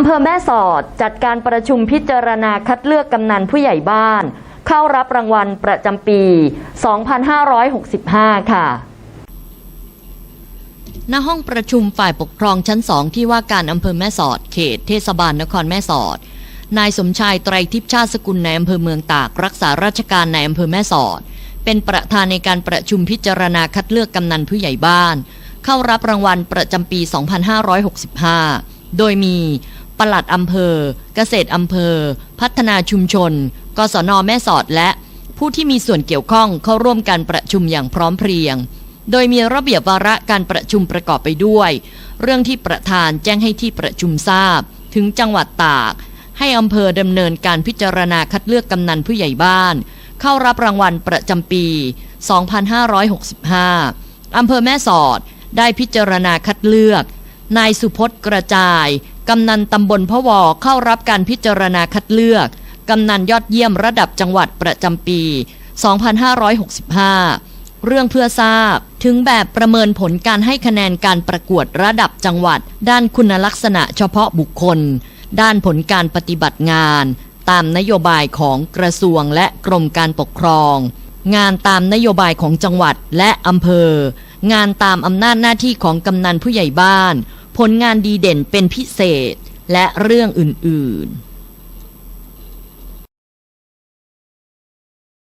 อำเภอแม่สอดจัดการประชุมพิจารณาคัดเลือกกำนันผู้ใหญ่บ้าน เข้ารับรางวัลประจำปี 2565 ค่ะณห้องประชุมฝ่ายปกครองชั้นสองที่ว่าการอำเภอแม่สอด เขตเทศบาลนครแม่สอด นายสมชายไตรทิพย์ชาติสกุลในอำเภอเมืองตาก รักษาราชการในอำเภอแม่สอด เป็นประธานในการประชุมพิจารณาคัดเลือกกำนันผู้ใหญ่บ้าน เข้ารับรางวัลประจำปี 2565 โดยมี ปลัดอำเภอ เกษตรอำเภอ พัฒนาชุมชน กศนแม่สอดและผู้ที่มีส่วนเกี่ยวข้องเข้าร่วมการประชุมอย่างพร้อมเพรียง โดยมีระเบียบวาระการประชุมประกอบไปด้วย เรื่องที่ประธานแจ้งให้ที่ประชุมทราบ ถึงจังหวัดตาก ให้อำเภอดำเนินการพิจารณาคัดเลือกกำนันผู้ใหญ่บ้าน เข้ารับรางวัลประจำปี 2565อำเภอแม่สอดได้พิจารณาคัดเลือก นายสุพจน์กระจาย กำนันตำบลพะวอเข้ารับการพิจารณาคัดเลือก กำนันยอดเยี่ยมระดับจังหวัดประจำปี 2565 เรื่องเพื่อทราบถึงแบบประเมินผลการให้คะแนนการประกวดระดับจังหวัด ด้านคุณลักษณะเฉพาะบุคคล ด้านผลการปฏิบัติงาน ตามนโยบายของกระทรวงและกรมการปกครอง งานตามนโยบายของจังหวัดและอำเภอ งานตามอำนาจหน้าที่ของกำนันผู้ใหญ่บ้าน ผลงานดีเด่นเป็นพิเศษและเรื่องอื่นๆ